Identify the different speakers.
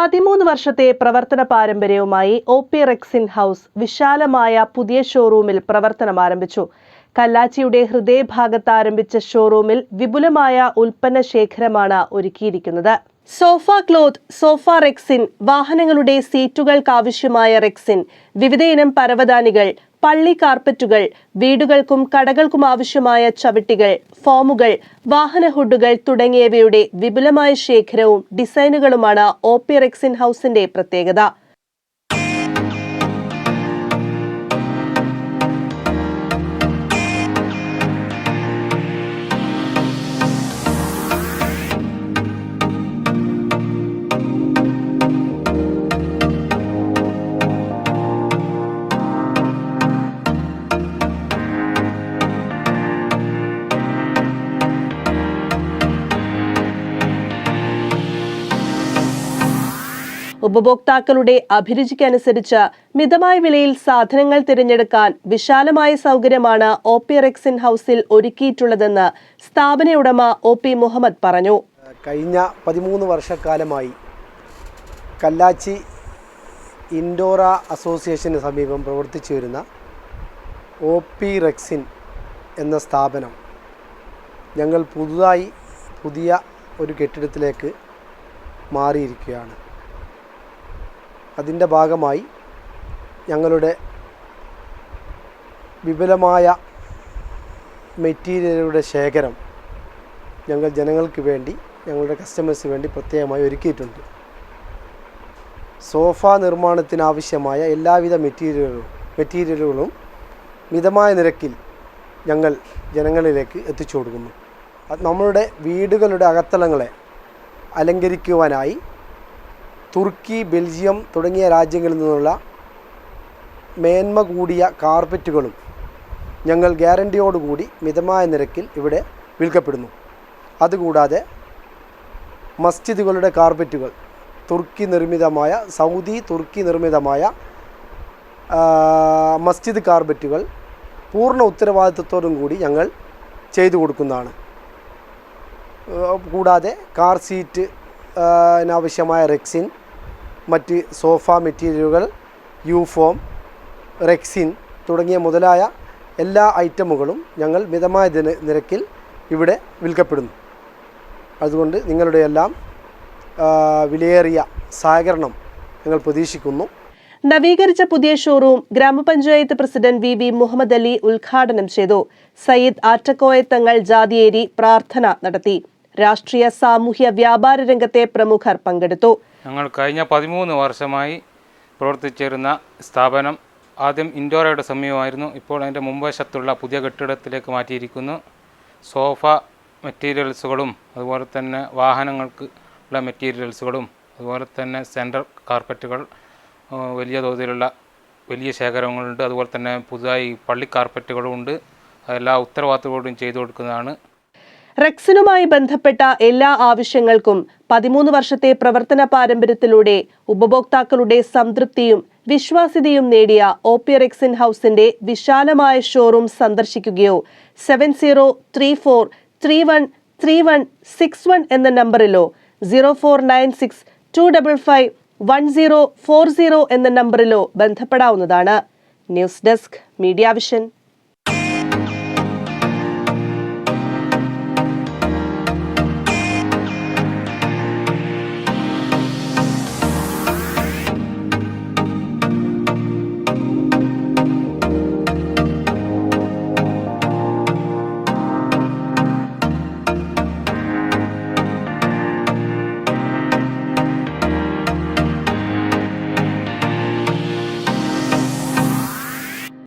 Speaker 1: പതിമൂന്ന് വർഷത്തെ പ്രവർത്തന പാരമ്പര്യവുമായി ഒ പി റെക്സിൻ ഹൗസ് വിശാലമായ പുതിയ ഷോറൂമിൽ പ്രവർത്തനം ആരംഭിച്ചു. കല്ലാച്ചിയുടെ ഹൃദയഭാഗത്ത് ആരംഭിച്ച ഷോറൂമിൽ വിപുലമായ ഉൽപ്പന്ന ശേഖരമാണ് ഒരുക്കിയിരിക്കുന്നത്. സോഫ ക്ലോത്ത് സോഫ റെക്സിൻ വാഹനങ്ങളുടെ സീറ്റുകൾക്കാവശ്യമായ റെക്സിൻ വിവിധയിനം പരവതാനികൾ പള്ളി കാർപ്പറ്റുകൾ വീടുകൾക്കും കടകൾക്കും ആവശ്യമായ ചവിട്ടികൾ ഫോമുകൾ വാഹന ഹുഡുകൾ തുടങ്ങിയവയുടെ വിപുലമായ ശേഖരവും ഡിസൈനുകളുമാണ് ഓപ്പിയർ എക്സിൻ ഹൗസിന്റെ പ്രത്യേകത. ഉപഭോക്താക്കളുടെ അഭിരുചിക്കനുസരിച്ച് മിതമായ വിലയിൽ സാധനങ്ങൾ തിരഞ്ഞെടുക്കാൻ വിശാലമായ സൗകര്യമാണ് ഒ പി റെക്സിൻ ഹൗസിൽ ഒരുക്കിയിട്ടുള്ളതെന്ന് സ്ഥാപന ഉടമ ഒ പി മുഹമ്മദ് പറഞ്ഞു.
Speaker 2: കഴിഞ്ഞ പതിമൂന്ന് വർഷക്കാലമായി കല്ലാച്ചി ഇൻഡോറ അസോസിയേഷന് സമീപം പ്രവർത്തിച്ചു വരുന്ന ഒ പി റെക്സിൻ എന്ന സ്ഥാപനം ഞങ്ങൾ പുതുതായി പുതിയ ഒരു കെട്ടിടത്തിലേക്ക് മാറിയിരിക്കുകയാണ്. അതിന്റെ ഭാഗമായി ഞങ്ങളുടെ വിപുലമായ മെറ്റീരിയലുകളുടെ ശേഖരം ഞങ്ങൾ ജനങ്ങൾക്ക് വേണ്ടി ഞങ്ങളുടെ കസ്റ്റമേഴ്സിന് വേണ്ടി പ്രത്യേകമായി ഒരുക്കിയിട്ടുണ്ട്. സോഫ നിർമ്മാണത്തിനാവശ്യമായ എല്ലാവിധ മെറ്റീരിയലുകളും മെറ്റീരിയലുകളും മിതമായ നിരക്കിൽ ഞങ്ങൾ ജനങ്ങളിലേക്ക് എത്തിച്ചു കൊടുക്കുന്നു. നമ്മളുടെ വീടുകളുടെ അകത്തളങ്ങളെ അലങ്കരിക്കുവാനായി തുർക്കി ബെൽജിയം തുടങ്ങിയ രാജ്യങ്ങളിൽ നിന്നുള്ള മേന്മ കൂടിയ കാർപ്പറ്റുകളും ഞങ്ങൾ ഗ്യാരണ്ടിയോടുകൂടി മിതമായ നിരക്കിൽ ഇവിടെ വിൽക്കപ്പെടുന്നു. അതുകൂടാതെ മസ്ജിദുകളുടെ കാർപ്പറ്റുകൾ തുർക്കി നിർമ്മിതമായ സൗദി തുർക്കി നിർമ്മിതമായ മസ്ജിദ് കാർപ്പറ്റുകൾ പൂർണ ഉത്തരവാദിത്വത്തോടും കൂടി ഞങ്ങൾ ചെയ്തു കൊടുക്കുന്നതാണ്. കൂടാതെ കാർ സീറ്റ് ആവശ്യമായ റെക്സിൻ മറ്റ് സോഫ മെറ്റീരിയലുകൾ യൂഫോം റെക്സിൻ തുടങ്ങിയ മുതലായ എല്ലാ ഐറ്റമുകളും ഞങ്ങൾ മിതമായ നിരക്കിൽ ഇവിടെ വിൽക്കപ്പെടുന്നു. അതുകൊണ്ട് നിങ്ങളുടെ എല്ലാം വിലയേറിയ സഹകരണം ഞങ്ങൾ പ്രതീക്ഷിക്കുന്നു.
Speaker 1: നവീകരിച്ച പുതിയ ഷോറൂം ഗ്രാമപഞ്ചായത്ത് president V V Muhammad Ali ഉദ്ഘാടനം ചെയ്തു. സയ്യിദ് ആറ്റക്കോയത്തങ്ങൾ ജാതിയേരി പ്രാർത്ഥന നടത്തി. രാഷ്ട്രീയ സാമൂഹ്യ വ്യാപാര രംഗത്തെ പ്രമുഖർ പങ്കെടുത്തു.
Speaker 3: ഞങ്ങൾ കഴിഞ്ഞ പതിമൂന്ന് വർഷമായി പ്രവർത്തിച്ചിരുന്ന സ്ഥാപനം ആദ്യം ഇൻഡോറയുടെ സമീപമായിരുന്നു. ഇപ്പോൾ അതിന്റെ മുൻവശത്തുള്ള പുതിയ കെട്ടിടത്തിലേക്ക് മാറ്റിയിരിക്കുന്നു. സോഫ മെറ്റീരിയൽസുകളും അതുപോലെ തന്നെ വാഹനങ്ങൾക്ക് ഉള്ള മെറ്റീരിയൽസുകളും അതുപോലെ തന്നെ സെന്റർ കാർപ്പറ്റുകൾ വലിയ തോതിലുള്ള വലിയ ശേഖരങ്ങളുണ്ട്. അതുപോലെ തന്നെ പുതുതായി പള്ളി കാർപ്പറ്റുകളും ഉണ്ട് അതെല്ലാം ഉത്തരവാദിത്തത്തോടും ചെയ്തു കൊടുക്കുന്നതാണ്.
Speaker 1: റെക്സിനുമായി ബന്ധപ്പെട്ട എല്ലാ ആവശ്യങ്ങൾക്കും പതിമൂന്ന് വർഷത്തെ പ്രവർത്തന പാരമ്പര്യത്തിലൂടെ ഉപഭോക്താക്കളുടെ സംതൃപ്തിയും വിശ്വാസ്യതയും നേടിയ ഒ പി റെക്സിൻ ഹൗസിന്റെ വിശാലമായ showroom സന്ദർശിക്കുകയോ seven zero three four three one three one six one എന്ന നമ്പറിലോ zero four nine six two double five one zero four zero എന്ന നമ്പറിലോ ബന്ധപ്പെടാവുന്നതാണ്. News desk media vision.